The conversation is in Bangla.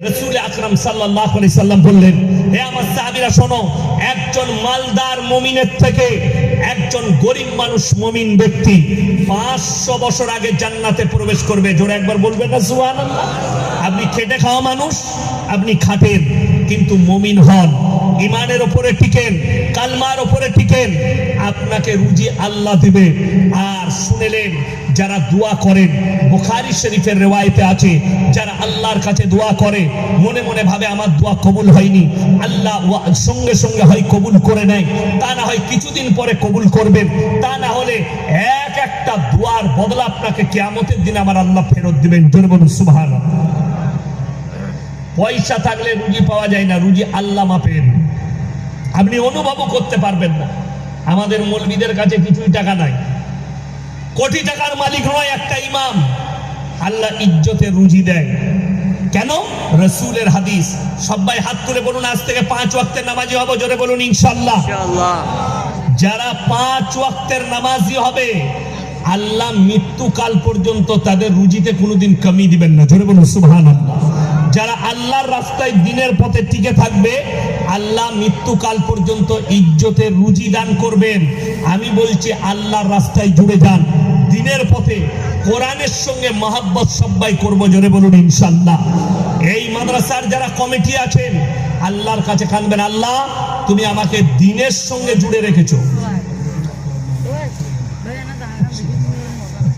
রসুল আকরাম সাল্লাহ বললেন হে আমার সাহাবিরা শোনো, একজন মালদার মমিনের থেকে একজন গরিব মানুষ মমিন ব্যক্তি পাঁচশো বছর আগে জান্নাতে প্রবেশ করবে। জোরে একবার বলবেন না সুহান আপনি খেটে খাওয়া মানুষ, আপনি খাটেন কিন্তু মমিন হন। ইমানের ওপরে টিকেন, কালমার ওপরে টিকেন। আপনাকে রুজি আল্লাহ দিবে। আর শুনেলেন, যারা দোয়া করেন, বুখারি শরীফের রেওয়ায়তে আছে, যারা আল্লাহর কাছে দোয়া করে, মনে মনে ভাবে, আমার দোয়া কবুল হয়নি। আল্লাহ সঙ্গে সঙ্গে হয় কবুল করে নেয়। তা না হয় কিছুদিন পরে কবুল করবেন। তা না হলে এক একটা দোয়ার বদলা আপনাকে কেয়ামতের দিন আমার আল্লাহ ফেরত দিবেন। জোরে বলুন সুবহান পয়সা থাকলে রুজি পাওয়া যায় না রুজি আল্লাহ মাপেন আপনি অনুভবও করতে পারবেন না। আমাদের মৌলবীদের কাছে কিছুই টাকা নাই। কোটি টাকার মালিক নয় একটা ইমাম। আল্লাহ ইজ্জতে রুজি দেয়। কেন? রসুলের হাদিস। সবাই হাত তুলে বলুন আজ থেকে পাঁচ ওয়াক্তের নামাজি হব জোরে বলুন ইনশাল্লাহ যারা পাঁচ ওয়াক্তের নামাজি হবে আল্লাহ মৃত্যুকাল পর্যন্ত তাদের রুজিতে কোনোদিন কমি দিবেন না। জোরে বলুন সুবহান যারা আল্লাহর রাস্তায় দিনের পথে টিকে থাকবে, আল্লাহ মৃত্যুকাল পর্যন্ত ইজ্জতের রুজি দান করবেন। আমি বলছি, আল্লাহর রাস্তায় জুড়ে যান। দিনের পথে কোরআনের সঙ্গে মহাব্বত সবাই করব, জোরে বলুন ইনশাল্লাহ এই মাদ্রাসার যারা কমিটি আছেন, আল্লাহর কাছে কানবেন, আল্লাহ, তুমি আমাকে দিনের সঙ্গে জুড়ে রেখেছো।